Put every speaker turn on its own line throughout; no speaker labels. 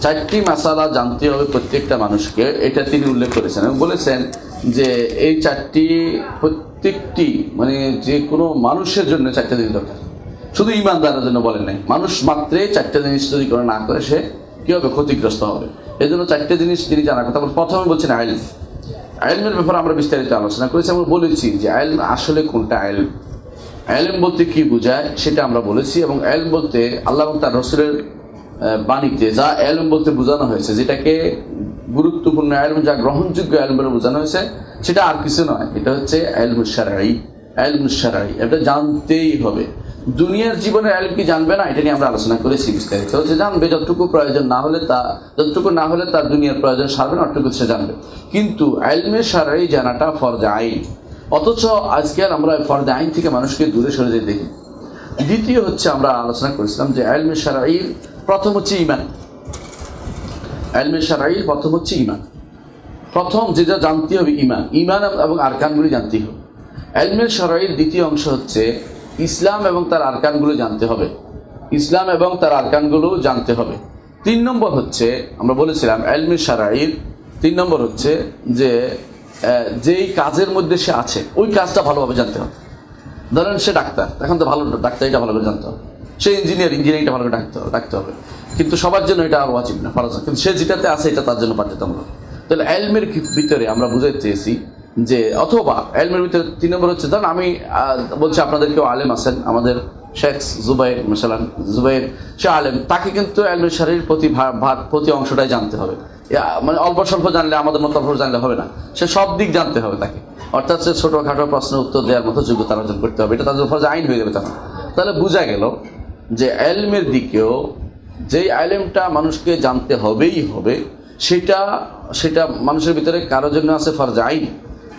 চারটি মাসালা জানতে হবে প্রত্যেকটা মানুষকে। এটা তিনি উল্লেখ করেছেন। এবং বলেছেন যে এই চারটি, প্রত্যেকটি মানে যে কোনো মানুষের জন্য চারটে জিনিস দরকার। শুধু ইমানদারের জন্য বলেন নাই। মানুষ মাত্রে চারটে জিনিস যদি করে না করে, সে কি হবে? ক্ষতিগ্রস্ত হবে। এই জন্য চারটে জিনিস তিনি জানার কথা। প্রথমে বলছেন আইল। আইলমের ব্যাপারে আমরা বিস্তারিত আলোচনা করেছি। আমরা বলেছি যে আইলম আসলে কোনটা আইলম আইলম বলতে কি বোঝায় সেটা আমরা বলেছি। এবং আইলম বলতে আল্লাহ তার রসুলের বাণীতে যা আইলম বলতে বোঝানো হয়েছে, যেটাকে গুরুত্বপূর্ণ আইলম যা গ্রহণযোগ্য আইলম বলে বোঝানো হয়েছে, সেটা আর কিছু নয়। এটা হচ্ছে আইলমুসারাই আইলমুসারাই এটা জানতেই হবে। দুনিয়ার জীবনের আইলম কি জানবে না, এটা নিয়ে আমরা আলোচনা করেছি বিস্তারিত। যে জানবে, যতটুকু প্রয়োজন না হলে তা যতটুকু না হলে তার দুনিয়ার প্রয়োজন সারবে না, অতটুকু সে জানবে। কিন্তু আইলমের সারাই জানাটা ফরজ আইন। অথচ আজকে আর আমরা ফরজ আইন থেকে মানুষকে দূরে সরে যেতে দেখি। দ্বিতীয় হচ্ছে আমরা আলোচনা করেছিলাম যে আইলমে সারাইর প্রথম হচ্ছে ইমান। সারাইর প্রথম হচ্ছে ইমান। প্রথম যেটা জানতে হবে ইমান। ইমান এবং আরকানগুলি জানতেই হবে। আইলমের সারাইর দ্বিতীয় অংশ হচ্ছে ইসলাম এবং তার আরকানগুলো জানতে হবে। ইসলাম এবং তার আরকানগুলো জানতে হবে। তিন নম্বর হচ্ছে, আমরা বলেছিলাম আইলমের সারাইর তিন নম্বর হচ্ছে যে যেই কাজের মধ্যে সে আছে, ওই কাজটা ভালোভাবে জানতে হবে। ধরেন সে ডাক্তার, এখন তো ভালো ডাক্তারিটা ভালো করে জানতে হবে। সে ইঞ্জিনিয়ার ইঞ্জিনিয়ারিংটা ভালো করে ডাকতে হবে হবে। কিন্তু সবার জন্য এটা ওয়াজিব না ফরজ কিন্তু সে যেটাতে আছে, এটা তার জন্য বাধ্যতামূলক তাহলে এলমের ভিতরে আমরা বুঝাইতে চেয়েছি যে, অথবা এলমের ভিতরে তিন নম্বর হচ্ছে, ধরেন আমি বলছি আপনাদের কেউ আলেম আছেন, আমাদের শেখ জুবাইর মশালান জুবাইর, সে আলেম, তাকে কিন্তু এলমের শারীর প্রতি ভা- ভাগ প্রতি অংশটাই জানতে হবে। মানে অল্প স্বল্প জানলে, আমাদের মতো অল্প জানলে হবে না। সে সব দিক জানতে হবে তাকে। অর্থাৎ সে ছোটোখাটো প্রশ্নের উত্তর দেওয়ার মতো যোগ্যতা অর্জন করতে হবে। এটা তাদের ফলে আইন হয়ে যাবে তখন। তাহলে বোঝা গেল যে এলমের দিকেও যেই আইলেমটা মানুষকে জানতে হবেই হবে, সেটা সেটা মানুষের ভিতরে কারোর জন্য আছে ফরজ আইন।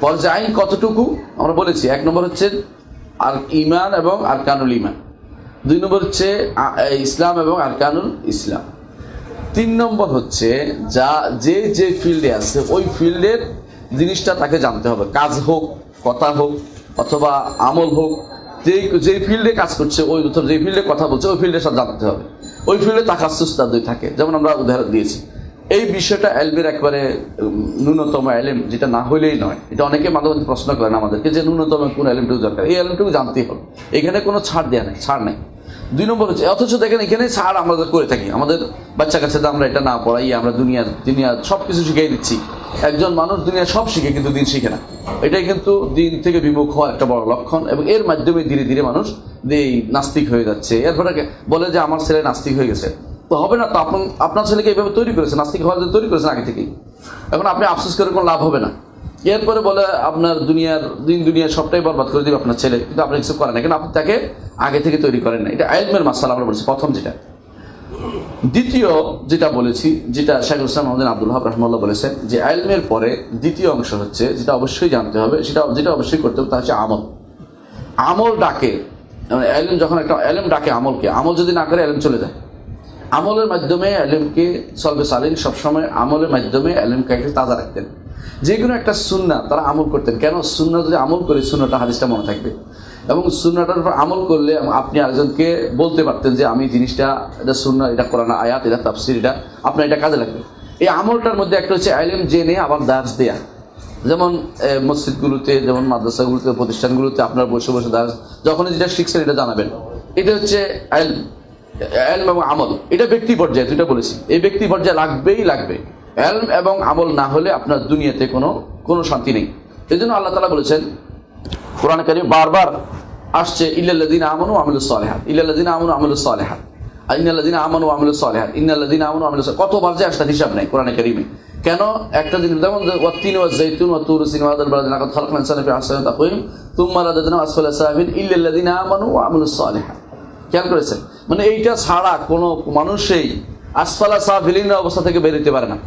ফরজ আইন কতটুকু? আমরা বলেছি, এক নম্বর হচ্ছে আর ইমান এবং আরকানুল ইমান দুই নম্বর হচ্ছে ইসলাম এবং আরকানুল ইসলাম। তিন নম্বর হচ্ছে যা, যে যে ফিল্ডে আছে, ওই ফিল্ডের জিনিসটা তাকে জানতে হবে। কাজ হোক, কথা হোক, অথবা আমল হোক যে যে ফিল্ডে কাজ করছে, ওই যে ফিল্ডে কথা বলছে, ওই ফিল্ডের সাথে জানাতে হবে। ওই ফিল্ডে তাকা তাদের থাকে। যেমন আমরা উদাহরণ দিয়েছি। এই বিষয়টা এলমের একবারে ন্যূনতম এলেম যেটা না হলেই নয়। এটা অনেকে মাঝে মাঝে প্রশ্ন করেন আমাদেরকে যে, ন্যূনতম কোন এলেমটুকু দরকার? এই এলেমটুকু জানতেই হবে। এখানে কোনো ছাড় দেওয়া নেই, ছাড় নেই। দুই নম্বর হচ্ছে, অথচ দেখেন এখানে ছাড় আমরা করে থাকি। আমাদের বাচ্চা কাচ্চাদের আমরা এটা না পড়াই, আমরা দুনিয়ার দুনিয়ার সব কিছু শিখিয়ে দিচ্ছি। একজন মানুষ দুনিয়ার সব শিখে কিন্তু দিন শিখে না। এটাই কিন্তু দিন থেকে বিমুখ হওয়া একটা বড় লক্ষণ এবং এর মাধ্যমে ধীরে ধীরে মানুষ এই নাস্তিক হয়ে যাচ্ছে। এরপরে বলে যে, আমার ছেলে নাস্তিক হয়ে গেছে। তো হবে না, তো আপন, আপনার ছেলেকে এইভাবে তৈরি করেছে, নাস্তিক হওয়ার জন্য তৈরি করেছেন আগে থেকেই। এখন আপনি আফসোস করে কোনো লাভ হবে না। এরপরে বলে, আপনার দুনিয়ার, দিন দুনিয়ার সবটাই বরবাদ করে দিবে আপনার ছেলে। কিন্তু আপনি কিছু করেন না। কেন আপনি তাকে আগে থেকে তৈরি করেন না এটা আইলমের মাসাল আমরা বলছি, প্রথম যেটা। দ্বিতীয় যেটা বলেছি, যেটা Sheikh Islam Mohammad Abdul Wahab রহমাল্লাহ বলেছেন, যে আইলমের পরে দ্বিতীয় অংশ হচ্ছে, যেটা অবশ্যই জানতে হবে, সেটা, যেটা অবশ্যই করতে হবে, তা হচ্ছে আমল। আমল ডাকে মানে এলম যখন একটা এলম ডাকে আমলকে, আমল যদি না করে এলম চলে যায়। আমলের মাধ্যমে এলমকে সলবে সালিন সবসময়, আমলের মাধ্যমে একটা তাজা রাখতেন। যে কোনো একটা সুন্না তারা আমল করতেন। কেন? সুন্না যদি আমল করে, সুন্নাটা, হাদিসটা মনে থাকবে। এবং সুন্নাটার উপর আমল করলে আপনি আরেকজনকে বলতে পারতেন যে, আমি জিনিসটা, এটা সুন্না, এটা কোরআন, আয়াত, এটা তাফসির, এটা আপনার এটা কাজে লাগবে। এই আমলটার মধ্যে একটা হচ্ছে আইলেম জেনে আবার দাস দেয়া। যেমন মসজিদগুলোতে, যেমন মাদ্রাসাগুলোতে, প্রতিষ্ঠানগুলোতে আপনার বসে বসে দাস যখন যেটা শিখছেন এটা জানাবেন। এটা হচ্ছে আইল এলম এবং আমল। এটা ব্যক্তি পর্যায়ে, দুইটা বলেছি। এই ব্যক্তি পর্যায়ে লাগবেই লাগবে। এলম এবং আমল না হলে আপনার দুনিয়াতে কোনো কোনো শান্তি নেই। এই জন্য আল্লাহ তালা বলেছেন, কোরআন কারিম বারবার আসছে, ইল্লাল্লাযিনা আমানু ওয়া আমিলুস সালিহাত। ইল্লাল্লাযিনা আমানু আমিলুস সালিহাত। আমিলুস কতবার যে আসলে হিসাব নাই কোরআন কারিমে। কেন? একটা জিনিস, যেমন ওয়াত্তিন ওয়া জাইতুন ওয়া তুর সিন ওয়া দাল বালাদিন ফি আহসানি তাকওয়িম তুম্মা রাদাদনা আমানু ওয়া সালিহাত। খেয়াল করেছেন? মানে এইটা ছাড়া কোনো মানুষই আসফালা সাফিলিনের অবস্থা থেকে বেরোতে পারে না।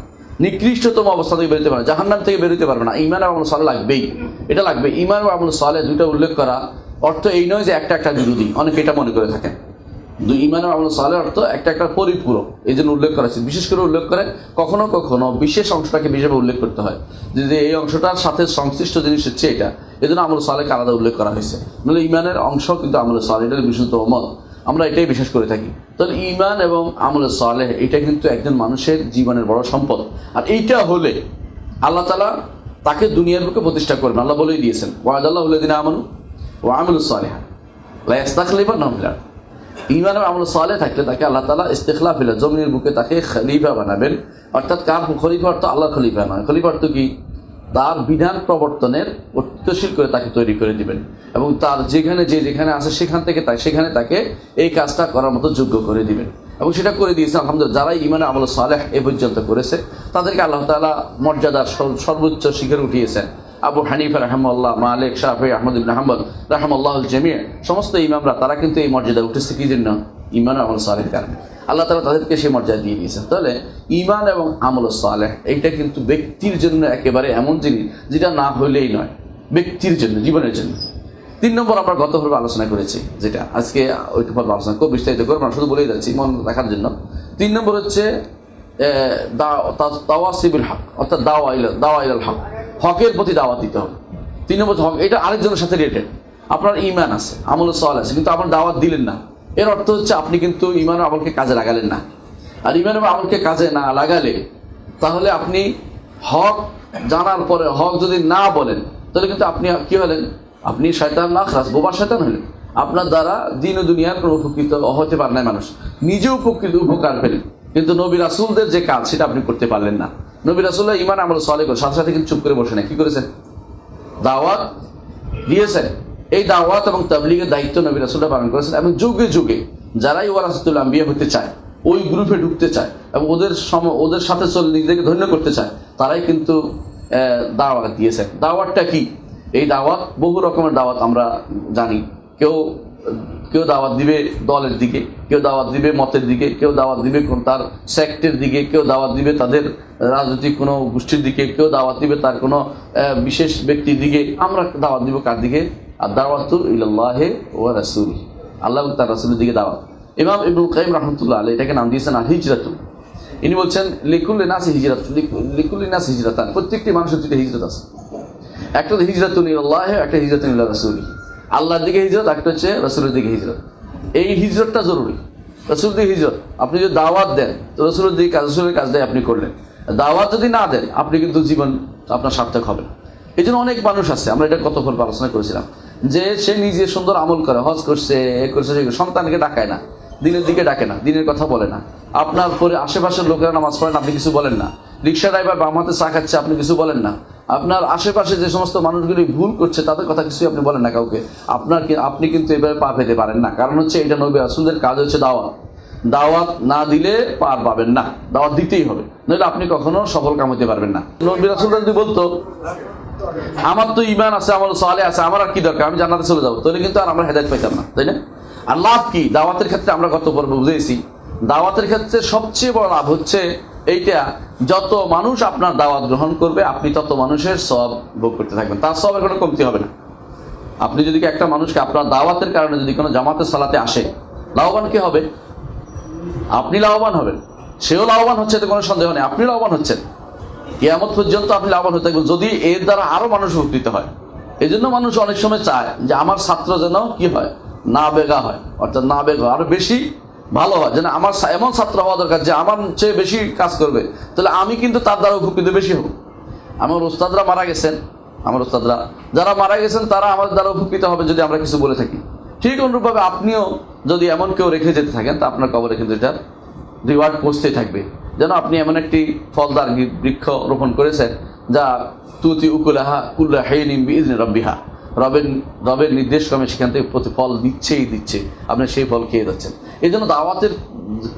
নিকৃষ্টতম অবস্থা থেকে বেরোতে পারে না। জাহান্নাম থেকে বেরোতে পারবে না। ইমান আমল সালে লাগবেই। এটা লাগবে। ইমান আমল সালে দুইটা উল্লেখ করা অর্থ এই নয় যে একটা একটা বিরোধী। অনেকে এটা মনে করে থাকেন। দুই ইমান আমল সালে অর্থ একটা একটা পরিপূরক। এই জন্য উল্লেখ করা হয়েছে। বিশেষ করে উল্লেখ করে কখনো কখনো বিশেষ অংশটাকে বিশেষভাবে উল্লেখ করতে হয়। যে এই অংশটার সাথে সংশ্লিষ্ট জিনিস হচ্ছে এটা। এই জন্য আমল সালেকে আলাদা উল্লেখ করা হয়েছে। নাহলে ইমানের অংশ কিন্তু আমল সালে। এটা বিশুদ্ধ মত আমরা এটাই বিশ্বাস করে থাকি। তাহলে ইমান এবং আমল সালেহ, এটা কিন্তু একজন মানুষের জীবনের বড় সম্পদ। আর এইটা হলে আল্লাহ তালা তাকে দুনিয়ার বুকে প্রতিষ্ঠা করবেন। আল্লাহ বলেই দিয়েছেন ওয়াদ আল্লাহ দিন আমানু ও আমল সালেহা। ইমান আমল থাকলে তাকে আল্লাহ তালা ইস্তেখলা জমিনের বুকে তাকে খলিফা বানাবেন। অর্থাৎ কার খলিফা অর্থ? আল্লাহ খলিফা নয় খলিফা অর্থ কি? তার বিধান প্রবর্তনের অত্যশীল করে তাকে তৈরি করে দিবেন। এবং তার যেখানে যে যেখানে আছে সেখান থেকে তাই, সেখানে তাকে এই কাজটা করার মতো যোগ্য করে দিবেন। এবং সেটা করে দিয়েছে, আলহামদুলিল্লাহ, যারাই ইমানে আমল সালেহ এ পর্যন্ত করেছে, তাদেরকে আল্লাহ তালা মর্যাদার সর্বোচ্চ শিখে উঠিয়েছেন। আবু হানিফা রহমাল্লাহ মালিক শাহি আহমদ ইবিন আহমদ রহমাল্লাহ জমিয়া সমস্ত ইমামরা তারা কিন্তু এই মর্যাদা উঠেছে কি জন্য? ইমান আমল সালের কারণে। আল্লাহ তালা তাদেরকে সেই মর্যাদা দিয়ে দিয়েছেন। তাহলে ইমান এবং আমল সালেহ, এইটা কিন্তু ব্যক্তির জন্য একেবারে এমন জিনিস, যেটা না হইলেই নয়। ব্যক্তির জন্য, জীবনের জন্য। তিন নম্বর আমরা গত পর্বে আলোচনা করেছি, যেটা আজকে ওইটু আলোচনা খুব বিস্তারিত করব শুধু বলেই যাচ্ছি, মন রাখার জন্য। তিন নম্বর হচ্ছে তাওয়াসিবুল হক, অর্থাৎ দাওয়া ইলা, দাওয়া ইলাল হক। হকের প্রতি দাওয়াত দিতে হবে। তিন নম্বর হক, এটা আরেকজনের সাথে রিলেটেড আপনার ইমান আছে, আমল সওয়াল আছে, কিন্তু আপনার দাওয়াত দিলেন না। এর অর্থ হচ্ছে, আপনি কিন্তু ইমান আমলকে কাজে লাগালেন না। আর ইমান আমলকে কাজে না লাগালে, তাহলে আপনি হক জানার পরে, হক যদি না বলেন তাহলে কিন্তু আপনি কি হলেন? আপনি শয়তান না খাস বোবার শয়তান হলেন। আপনার দ্বারা দিন ও দুনিয়ার কোনো উপকৃত হতে পারে না মানুষ। নিজে উপকৃত, উপকার পেলেন। কিন্তু নবী রাসুলদের যে কাজ, সেটা আপনি করতে পারলেন না। নবী রাসুল্লাহ ইমান আমল সলে করে সাথে সাথে কিন্তু চুপ করে বসে না কি করেছেন দাওয়াত দিয়েছেন এই দাওয়াত এবং তাবলিগের দায়িত্ব নবী রাসুল্লাহ পালন করেছেন এবং যুগে যুগে যারাই ওয়ারাসতুল আম্বিয়া হতে চায়, ওই গ্রুপে ঢুকতে চায় এবং ওদের সম, ওদের সাথে চলে নিজেদেরকে ধন্য করতে চায়, তারাই কিন্তু দাওয়াত দিয়েছেন। দাওয়াতটা কি? এই দাওয়াত, বহু রকমের দাওয়াত আমরা জানি। কেউ কেউ দাওয়াত দিবে দলের দিকে, কেউ দাওয়াত দিবে মতের দিকে, কেউ দাওয়াত দিবে কোন তার সেক্টের দিকে, কেউ দাওয়াত দিবে তাদের রাজনৈতিক কোনো গোষ্ঠীর দিকে, কেউ দাওয়াত দিবে তার কোনো বিশেষ ব্যক্তির দিকে। আমরা দাওয়াত দিব কার দিকে? আর দাওয়াতু ইলাল্লাহে ও রাসুল আল্লাহ তার রাসুলের দিকে দাওয়াত। ইমাম ইবুল কাইম রহমতুল্লাহ আলী এটাকে নাম দিয়েছেন আল হিজরাতুল ইনি বলছেন লিকুল্লি নাস হিজরাত লিকুল্লি নাস হিজরাতান। প্রত্যেকটি মানুষের দুটো হিজরত আছে। একটা হচ্ছে হিজরাতুল ইল্লাহ একটা হিজরাতুল ইল্লাহ রাসুল। আল্লাহর দিকে হিজরত একটা হচ্ছে রসুলের দিকে হিজরত। এই হিজরতটা জরুরি। রসুল দিকে হিজরত। আপনি যদি দাওয়াত দেন তো রসুলের দিকে কাজ রসুলের আপনি করলেন। দাওয়াত যদি না দেন আপনি কিন্তু জীবন আপনার সার্থক হবে এই জন্য অনেক মানুষ আছে আমরা এটা কত পর্ব আলোচনা করেছিলাম যে সে নিজে সুন্দর আমল করে হজ করছে এ করছে, সন্তানকে ডাকায় না দিনের দিকে ডাকে না দিনের কথা বলে না। আপনার পরে আশেপাশের লোকেরা নামাজ পড়েন, আপনি কিছু বলেন না। রিক্সা ড্রাইভার বাম হাতে চা খাচ্ছে, আপনি কিছু বলেন না। আপনার আশেপাশে যে সমস্ত মানুষগুলি ভুল করছে, তাদের কথা কিছুই আপনি বলেন না কাউকে। আপনার আপনি কিন্তু এবারে পা পেতে পারেন না। কারণ হচ্ছে এটা নবী রাসুলদের কাজ হচ্ছে দাওয়াত। দাওয়াত না দিলে পার পাবেন না। দাওয়াত দিতেই হবে। নইলে আপনি কখনো সফল কাম হতে পারবেন না। নবী রাসুলরা যদি বলতো, আমার তো ইমান আছে, আমার সালে আছে, আমার আর কি দরকার? আমি জান্নাতে চলে যাব। তাহলে কিন্তু আর আমরা হেদায়ত পাইতাম না। তাই না? আর লাভ কি? দাওয়াতের ক্ষেত্রে আমরা গত পর্ব বুঝেছি। দাওয়াতের ক্ষেত্রে সবচেয়ে বড় লাভ হচ্ছে এইটা, যত মানুষ আপনার দাওয়াত গ্রহণ করবে, আপনি তত মানুষের সব ভোগ করতে থাকবেন। তার সবের কোনো কমতি হবে না। আপনি যদি একটা মানুষকে আপনার দাওয়াতের কারণে যদি কোনো জামাতের সালাতে আসে, লাভবান কে হবে? আপনি লাভবান হবেন। সেও লাভবান হচ্ছে, এতে কোনো সন্দেহ নেই। আপনি লাভবান হচ্ছেন। কেয়ামত পর্যন্ত আপনি লাভবান হতে থাকবেন, যদি এর দ্বারা আরও মানুষ উপকৃত হয়। এই জন্য মানুষ অনেক সময় চায় যে, আমার ছাত্র যেন কি হয়? না বেগা হয়। অর্থাৎ না বেগা আরও বেশি ভালো হয় যেন আমার এমন ছাত্র হওয়া দরকার যে আমার চেয়ে বেশি কাজ করবে। তাহলে আমি কিন্তু তার দ্বারা উপকৃত বেশি হব। আমার ওস্তাদরা মারা গেছেন, আমার ওস্তাদরা যারা মারা গেছেন, তারা আমাদের দ্বারা উপকৃত হবে যদি আমরা কিছু বলে থাকি। ঠিক অনুরূপভাবে আপনিও যদি এমন কেউ রেখে যেতে থাকেন, তা আপনার কবরে কিন্তু এটা রিওয়ার্ড পৌঁছতেই থাকবে। যেন আপনি এমন একটি ফলদার বৃক্ষ রোপণ করেছেন, যা তুতি উকুলাহা কুল্লা হেনিম ইজনে রব্বিহা। রবের রবের নির্দেশ ক্রমে সেখান থেকে প্রতি ফল দিচ্ছেই দিচ্ছে। আপনি সেই ফল খেয়ে যাচ্ছেন। এই জন্য দাওয়াতের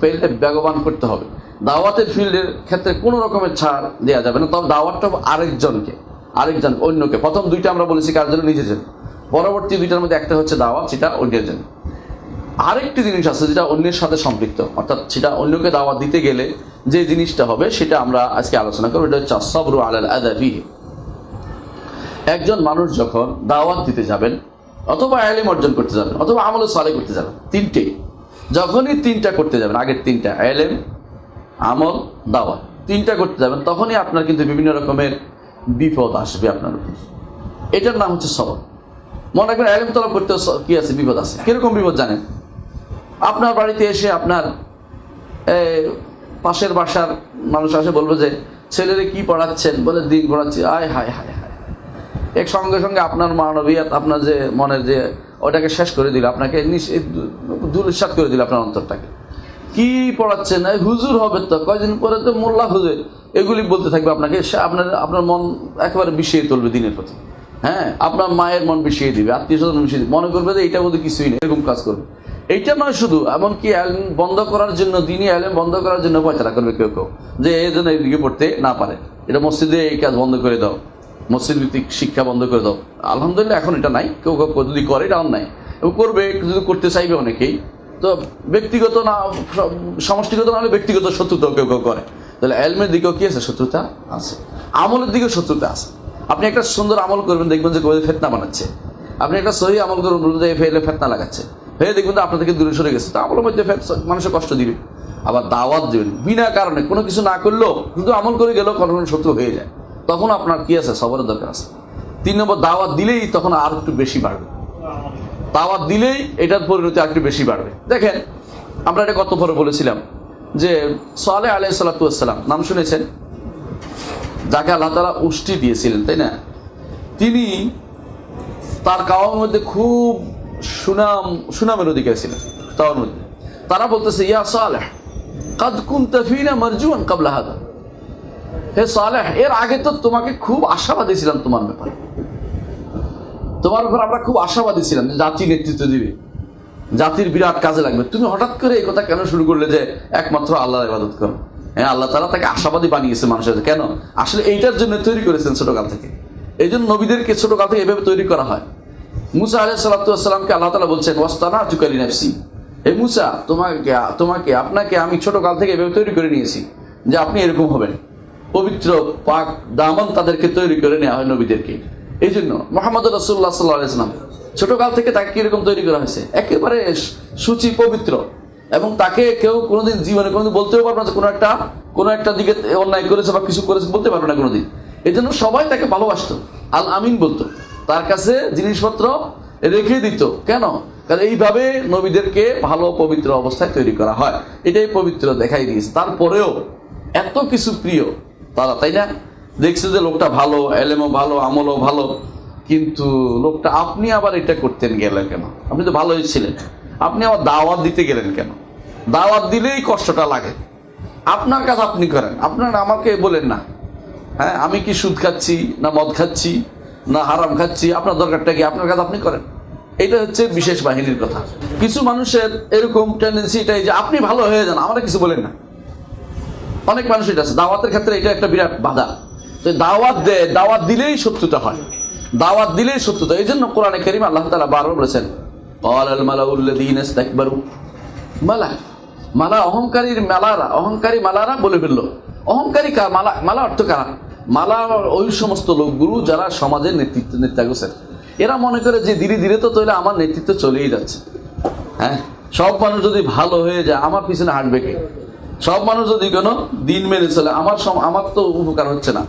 ফিল্ডে বেগবান করতে হবে। দাওয়াতের ফিল্ডের ক্ষেত্রে কোনো রকমের ছাড় দেওয়া যাবে না। তবে দাওয়াতটা আরেকজনকে, আরেকজন অন্যকে। প্রথম দুইটা আমরা বলেছি কার জন্য? নিজের জন্য। পরবর্তী দুইটার মধ্যে একটা হচ্ছে দাওয়াত, সেটা অন্যের জন্য। আরেকটি জিনিস আছে যেটা অন্যের সাথে সম্পৃক্ত। অর্থাৎ সেটা অন্যকে দাওয়াত দিতে গেলে যে জিনিসটা হবে, সেটা আমরা আজকে আলোচনা করব। এটা হচ্ছে সবরু আলাল আদাবি একজন মানুষ যখন দাওয়াত দিতে যাবেন, অথবা আলেম অর্জন করতে যাবেন, অথবা আমল সালে করতে যাবেন, তিনটে। যখনই তিনটা করতে যাবেন, আগের তিনটা আলেম আমল, দাওয়াত, তিনটা করতে যাবেন, তখনই আপনার কিন্তু বিভিন্ন রকমের বিপদ আসবে আপনার উপর। এটার নাম হচ্ছে সবর। মনে রাখবেন আলেম তলব করতে কি আছে? বিপদ আছে। কীরকম বিপদ জানেন? আপনার বাড়িতে এসে আপনার পাশের বাসার মানুষ আসে, বলব যে, ছেলেরে কি পড়াচ্ছেন? বলে, দিন পড়াচ্ছি আয় হায় হায়। এক সঙ্গে সঙ্গে আপনার মানবীয়ত, আপনার যে মনের যে ওটাকে শেষ করে দিল, আপনাকে দুলিশ্বাত করে দিল আপনার অন্তরটাকে। কি পড়াচ্ছেন? এই হুজুর হবে তো, কয়দিন পরে তো মোল্লা হুজুর। এগুলি বলতে থাকবে আপনাকে আপনার আপনার মন একেবারে বিষিয়ে তুলবে দিনের প্রতি। হ্যাঁ আপনার মায়ের মন বিষিয়ে দিবে, আত্মীয় স্বজন বিষিয়ে দিবে। মনে করবে যে এটা বোধহয় কিছুই নেই, এরকম কাজ করবে। এইটা নয় শুধু, এমনকি অ্যালম বন্ধ করার জন্য, দিনই অ্যালেম বন্ধ করার জন্য পয়সা করবে কেউ কেউ, যে এই জন্য এদিকে পড়তে না পারে। এটা মসজিদে এই কাজ বন্ধ করে দাও। মসজিদ ভিত্তিক শিক্ষা বন্ধ করে দাও। আলহামদুলিল্লাহ, এখন এটা নাই। কেউ কেউ যদি করে, এটা অন্যায় এবং করবে, যদি করতে চাইবে অনেকেই। তো ব্যক্তিগত না, সমষ্টিগত না হলে ব্যক্তিগত শত্রুতাও কেউ কেউ করে। তাহলে এলমের দিকেও কি আছে? শত্রুতা আছে। আমলের দিকেও শত্রুতা আছে। আপনি একটা সুন্দর আমল করবেন, দেখবেন যে কোথায় ফেতনা বানাচ্ছে। আপনি একটা সহি আমল করবেন, বলবেন যে ফেলে ফেতনা লাগাচ্ছে। হয়ে দেখবেন যে আপনার থেকে দূরে সরে গেছে। তো আমলের মধ্যে মানুষের কষ্ট দিবে। আবার দাওয়াত দেবেন। বিনা কারণে। কোনো কিছু না করলেও শুধু আমল করে গেলেও কোনো শত্রু হয়ে যায়। তখন আপনার কি আছে? সবরের দরকার আছে। তিন নম্বর, দাওয়াত দিলেই তখন আর একটু বেশি বাড়বে। দাওয়াত দিলেই এটার পরিণতি আর একটু বেশি বাড়বে। দেখেন, আমরা এটা কত পরে বলেছিলাম যে সালে আলাই সাল্লাতাম নাম শুনেছেন? যাকে আল্লাহ তালা উষ্টি দিয়েছিলেন, তাই না? তিনি তার কাওয়ার মধ্যে খুব সুনাম, সুনামের অধিকারী ছিলেন, তাওয়ার মধ্যে। তারা বলতেছে, ইয়া সালেহ, কাদ কুনতা ফিনা মারজুয়ান কাবলা হাদা। হে সালেহ, এর আগে তো তোমাকে খুব আশাবাদী ছিলাম তোমার ব্যাপারে। তোমার উপর আমরা খুব আশাবাদী ছিলাম যে জাতি নেতৃত্ব দিবে। জাতির বিরাট কাজে লাগবে। তুমি হঠাৎ করে এই কথা কেন শুরু করলে যে একমাত্র আল্লাহর ইবাদত করো? হ্যাঁ আল্লাহ তালা তাকে আশাবাদী বানিয়েছে মানুষের। কেন? আসলে এইটার জন্য তৈরি করেছেন ছোটকাল থেকে। এই জন্য নবীদেরকে ছোটকাল থেকে এভাবে তৈরি করা হয়। মুসা আলাহ সাল্লাতামকে আল্লাহ তালা বলছেন, ওয়াস্তানা চুকালি নাফসি হে মুসা, তোমাকে তোমাকে, আপনাকে আমি ছোটকাল থেকে এভাবে তৈরি করে নিয়েছি যে আপনি এরকম হবেন। পবিত্র পাক দামন তাদেরকে তৈরি করে নেওয়া হয় নবীদেরকে। এই জন্য মোহাম্মদ রসুল্লাহ সাল্লাহ ইসলাম ছোটকাল থেকে তাকে কীরকম তৈরি করা হয়েছে? একেবারে সুচি পবিত্র। এবং তাকে কেউ কোনোদিন জীবনে কোনোদিন বলতেও পারবে না যে কোনো একটা কোনো একটা দিকে অন্যায় করেছে বা কিছু করেছে, বলতে পারবে না কোনোদিন। এই জন্য সবাই তাকে ভালোবাসতো। আল আমিন বলতো, তার কাছে জিনিসপত্র রেখে দিত। কেন? কারণ এইভাবে নবীদেরকে ভালো পবিত্র অবস্থায় তৈরি করা হয়। এটাই পবিত্র দেখাই দিয়েছে। তারপরেও এত কিছু প্রিয় তারা, তাই না? দেখছে যে লোকটা ভালো, এলেমও ভালো, আমলও ভালো, কিন্তু লোকটা আপনি আবার এটা করতেন গেলেন কেন? আপনি তো ভালোই ছিলেন। আপনি আবার দাওয়াত দিতে গেলেন কেন? দাওয়াত দিলেই কষ্টটা লাগে। আপনার কাজ আপনি করেন। আপনার আমাকে বলেন না। হ্যাঁ আমি কি সুদ খাচ্ছি, না মদ খাচ্ছি, না হারাম খাচ্ছি? আপনার দরকারটা কি? আপনার কাজ আপনি করেন। এটা হচ্ছে বিশেষ বাহিনীর কথা। কিছু মানুষের এরকম টেন্ডেন্সি এটাই যে, আপনি ভালো হয়ে যান, আমরা কিছু বলেন না। অনেক মানুষ এটা আছে। দাওয়াতের ক্ষেত্রে এটা একটা বিরাট বাধা। তো দাওয়াত দেয় দাওয়াত দিলেই শত্রুতা হয়। দাওয়াত দিলেই শত্রুতা। এই জন্য কোরআনে করিম আল্লাহ তালা বারবার বলেছেন মালা অহংকারীর মেলারা, অহংকারী মালারা বলে ফেলল। অহংকারী মালা মালা অর্থ কারা? মালা ওই সমস্ত লোকগুরু যারা সমাজের নেতৃত্ব, নেতাগোছেন। এরা মনে করে যে ধীরে ধীরে তো তাহলে আমার নেতৃত্ব চলেই যাচ্ছে। হ্যাঁ সব মানুষ যদি ভালো হয়ে যায়, আমার পিছনে হাঁটবে কে? সব মানুষ যদি কোনো দিন মেনে চলে, আমার আমার তো উপকার হচ্ছে না।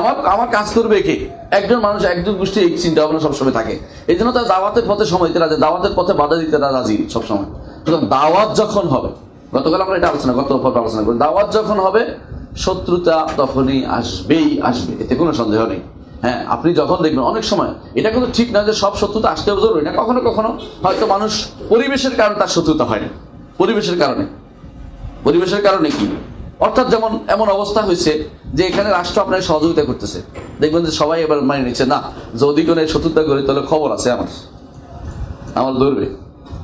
আমার আমার কাজ করবে কে? একজন মানুষ, একজন গোষ্ঠী এই চিন্তা ভাবনা সবসময় থাকে। এই জন্য তার দাওয়াতের পথে সময় দিতে রাজি, দাওয়াতের পথে বাধা দিতে তারা রাজি সবসময়। সুতরাং দাওয়াত যখন হবে, গতকাল আমরা এটা আলোচনা, গত পর্বে আলোচনা করি, দাওয়াত যখন হবে, শত্রুতা তখনই আসবেই আসবে, এতে কোনো সন্দেহ নেই। হ্যাঁ আপনি যখন দেখবেন, অনেক সময় এটা কিন্তু ঠিক না যে সব শত্রুতা আসতেও জরুরি না, কখনো কখনো হয়তো মানুষ পরিবেশের কারণে তার শত্রুতা হয় না। পরিবেশের কারণে। পরিবেশের কারণে কি? অর্থাৎ যেমন এমন অবস্থা হয়েছে যে এখানে রাষ্ট্র আপনার সহযোগিতা করতেছে। দেখবেন যে সবাই এবার মানে নিচ্ছে না যদি কোনো শত্রুতা করে তাহলে খবর আছে আমার। আমার ধরবে।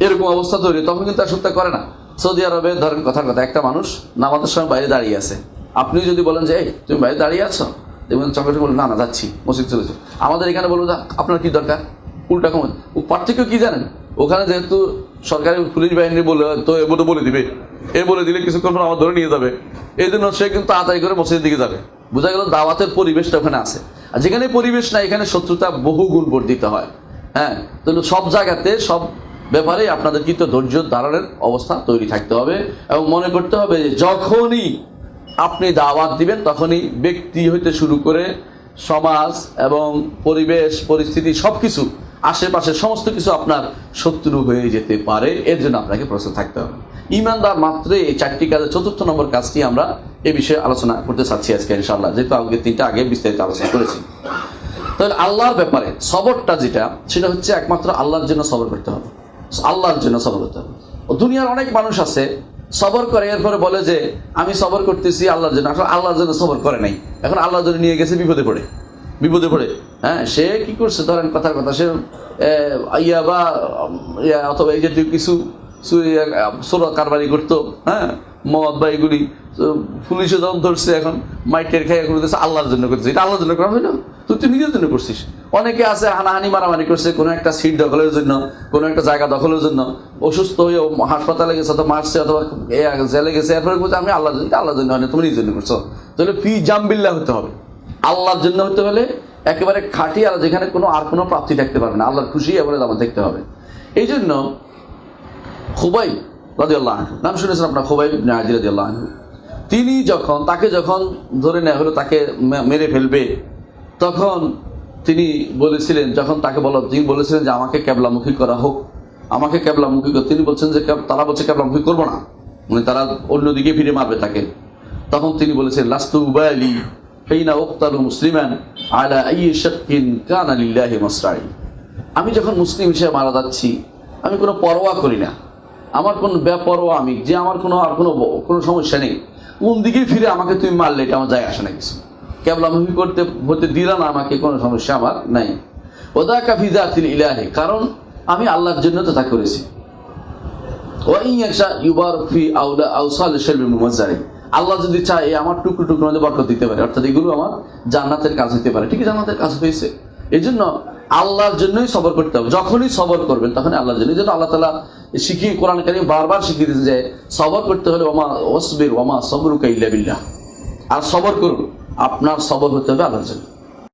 এরকম অবস্থা তৈরি তখন কিন্তু আর সত্য করে না। সৌদি আরবে ধরেন কথার কথা একটা মানুষ নামাজের সময় বাইরে দাঁড়িয়ে আছে। আপনি যদি বলেন যে তুমি বাইরে দাঁড়িয়ে আছো? দেখবেন চকলেট বলবেন না না যাচ্ছি মসজিদ চলেছো আমাদের এখানে বলব "যা, আপনার কি দরকার? উল্টা কমন পার্থক্য কি জানেন? ওখানে যেহেতু সরকারি পুলিশ বাহিনী বলে, তো এ বলে বলে দিবে। এ বলে দিলে কিছুক্ষণ পর আমার ধরে নিয়ে যাবে। এই জন্য সে কিন্তু তাড়াতাড়ি করে মসজিদের দিকে যাবে। বোঝা গেল দাওয়াতের পরিবেশটা ওখানে আছে। আর যেখানে পরিবেশ না এখানে শত্রুতা বহুগুণ বর্ধিত হয়। হ্যাঁ তাহলে সব জায়গাতে, সব ব্যাপারে আপনাদের কিন্তু ধৈর্য ধারণের অবস্থা তৈরি থাকতে হবে এবং মনে করতে হবে যে যখনই আপনি দাওয়াত দিবেন, তখনই ব্যক্তি হইতে শুরু করে সমাজ এবং পরিবেশ, পরিস্থিতি সব কিছু আশেপাশে সমস্ত কিছু আপনার শত্রু হয়ে যেতে পারে। এর জন্য আপনাকে প্রস্তুত থাকতে হবে। ইমানদার মাত্র এই চারটি কাজের চতুর্থ নম্বর কাজটি আমরা এ বিষয়ে আলোচনা করতে চাচ্ছি আজকে, ইনশাআল্লাহ। যেহেতু আগে তিনটা আগে বিস্তারিত আলোচনা করেছি। তাহলে আল্লাহর ব্যাপারে সবরটা যেটা, সেটা হচ্ছে একমাত্র আল্লাহর জন্য সবর করতে হবে। আল্লাহর জন্য সবর করতে হবে। দুনিয়ার অনেক মানুষ আছে, সবর করে, এরপরে বলে যে, আমি সবর করতেছি আল্লাহর জন্য। আসলে আল্লাহর জন্য সবর করে নাই। এখন আল্লাহর জন্য নিয়ে গেছে বিপদে পড়ে। বিপদে পড়ে। হ্যাঁ সে কি করছে? ধরেন কথার কথা, সে ইয়া বা, ইয়া, অথবা এই জাতীয় কিছু সোলা কারবারি করতো হ্যাঁ মদ বা এগুলি তো পুলিশে যখন ধরছে এখন, মাইটের খাই এখন আল্লাহর জন্য করতেছে। এটা আল্লাহর জন্য করা হয় না। তুই তুই নিজের জন্য করছিস। অনেকে আছে, হানাহানি, মারামারি করছে, কোনো একটা সিট দখলের জন্য, কোনো একটা জায়গা দখলের জন্য, অসুস্থ হয়ে হাসপাতালে গেছে, অথবা মারছে, অথবা জেলে গেছে, এরপরে বলছে, আমি আল্লাহর জন্য আল্লাহর জন্য হয় না, তুমি নিজের জন্য করছ। তাহলে ফি জাম্বিল্লা হতে হবে। আল্লাহর জন্য হতে হলে একেবারে খাঁটি আর যেখানে কোনো আর কোনো প্রাপ্তি থাকতে পারবে না। আল্লাহর খুশি এবারে আমার দেখতে হবে। এই জন্য খুবাই রাজিয়াল্লাহ আনহু, নাম শুনেছেন আপনার খুবাই আজি রাজিয়াল্লাহ আনহু। তিনি যখন, তাকে যখন ধরে নেওয়া হলো, তাকে মেরে ফেলবে, তখন তিনি বলেছিলেন, যখন তাকে বলা তিনি বলেছিলেন যে, আমাকে ক্যাবলামুখী করা হোক। আমাকে ক্যাবলামুখী কর তিনি বলছেন যে তারা বলছে ক্যাবলামুখী করব না। মানে তারা অন্যদিকে ফিরে মারবে তাকে। তখন তিনি বলেছেন, লাস্তু উবায়ালি ফেইনা উক্তালু মুসলিমান আলা আই শাক্কিন কানা লিল্লাহি মাসরাই আমি যখন মুসলিম হিসেবে মারা যাচ্ছি, আমি কোনো পরোয়া করি না। আমার কোনো বেপরোয়া আমি, যে আমার কোনো আর কোনো কোনো সমস্যা নেই। কোন দিকে ফিরে আমাকে তুমি মারলে, এটা আমার যায় আসে না কিছু। কেবলামুখী করতে, হতে দিলা না আমাকে, কোনো সমস্যা আমার নাই। ওদা কাফিজা তিল ইলাহে, কারণ আমি আল্লাহর জন্য তো তা করেছি। ওয়াইন ইয়াশা ইউবারক ফি আউলা আউসাল শালবি মুমাজ্জারি আল্লাহ যদি চায় আমার টুকরো টুকরো মধ্যে বরকত দিতে পারে, অর্থাৎ এগুলো আমার জান্নাতের কাজ হতে পারে। ঠিক জান্নাতের কাজ হয়েছে এই জন্য আল্লাহর জন্যই সবর করতে হবে। যখনই সবর করবেন তখন আল্লাহর জন্য। জন্য আল্লাহ তালা শিখিয়ে কোরআন কারি বারবার শিখিয়ে দিয়েছে যে, সবর করতে হলে ওমা ওসবির ওমা সবরুকা ইল্লা বিল্লাহ। আর সবর করুন। আপনার সবর হতে হবে আল্লাহর জন্য।